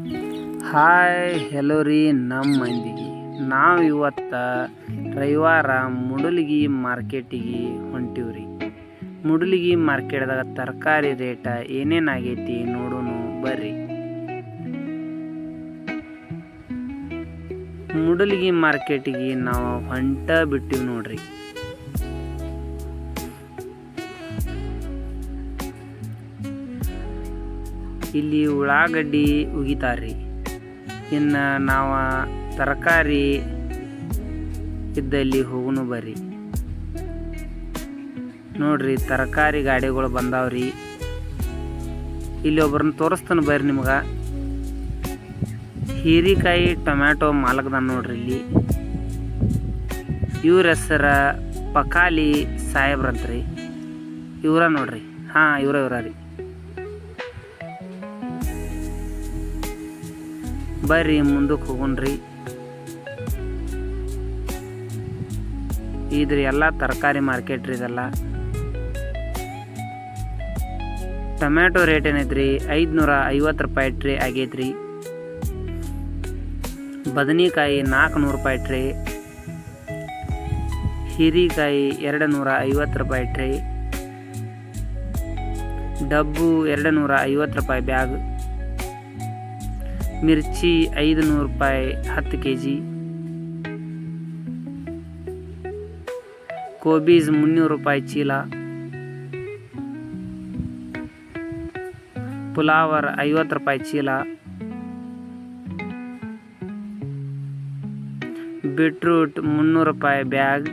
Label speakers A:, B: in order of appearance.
A: Hi hello ರೀ ನಮ್ಮ ಮಂದಿಗೆ ನಾವು ಇವತ್ತು ರವಿವಾರ ಮುಡಲ್ಗಿ ಮಾರ್ಕೆಟಿಗೆ ಹೊಂಟಿವ್ರಿ ಮುಡಲ್ಗಿ ಮಾರ್ಕೆಟ್ದಾಗ ತರಕಾರಿ ರೇಟ ಏನೇನು ಆಗೈತಿ ನೋಡೋಣ ಬರ್ರಿ. ಮುಡಲ್ಗಿ ಮಾರ್ಕೆಟಿಗೆ ನಾವು ಹೊಂಟ ಬಿಟ್ಟಿವಿ ನೋಡ್ರಿ. ಇಲ್ಲಿ ಉಳ್ಳಾಗಡ್ಡಿ ಉಗಿತಾರ್ರಿ. ಇನ್ನು ನಾವು ತರಕಾರಿ ಇದ್ದಲ್ಲಿ ಹೋಗುನು ಬರ್ರಿ. ನೋಡ್ರಿ ತರಕಾರಿ ಗಾಡಿಗಳು ಬಂದಾವ್ರಿ. ಇಲ್ಲಿ ಒಬ್ರನ್ನ ತೋರಿಸ್ತಾನೆ ಬರ್ರಿ ನಿಮ್ಗೆ. ಹೀರಿಕಾಯಿ, ಟೊಮ್ಯಾಟೊ ಮಾಲಕದ ನೋಡ್ರಿ ಇಲ್ಲಿ. ಇವ್ರ ಹೆಸರ ಪಕಾಲಿ ಸಾಹೇಬ್ರಂತ್ರಿ. ಇವರ ನೋಡ್ರಿ. ಹಾಂ, ಇವರ ಇವರ ರೀ. ಬರ್ರಿ, ಮುಂದಕ್ಕೆ ಹೋಗೋಣ್ರಿ. ಇದ್ರಿ ಎಲ್ಲ ತರಕಾರಿ ಮಾರ್ಕೆಟ್ ರೀ ಇದೆಲ್ಲ. ಟೊಮ್ಯಾಟೊ ರೇಟ್ ಏನೈತ್ರಿ? ಐದುನೂರ ಐವತ್ತು ರೂಪಾಯಿ ಟ್ರೇ ಆಗೈತ್ರಿ. ಬದನೆಕಾಯಿ ನಾಲ್ಕುನೂರು ರೂಪಾಯಿ ಟ್ರೇ ಹೀರಿಕಾಯಿ ಎರಡು ನೂರ ಐವತ್ತು ರೂಪಾಯಿ ಟ್ರೇ ಡಬ್ಬು ಎರಡು ನೂರ ಐವತ್ತು ರೂಪಾಯಿ ಬ್ಯಾಗ್. ಮಿರ್ಚಿ ಐದು ನೂರು ರೂಪಾಯಿ, ಹತ್ತು ಕೆ ಜಿ ಕೋಬೀಸ್ ಮುನ್ನೂರು ರೂಪಾಯಿ ಚೀಲ. ಪುಲಾವರ್ ಐವತ್ತು ರೂಪಾಯಿ ಚೀಲ. ಬೀಟ್ರೂಟ್ ಮುನ್ನೂರು ರೂಪಾಯಿ ಬ್ಯಾಗ್.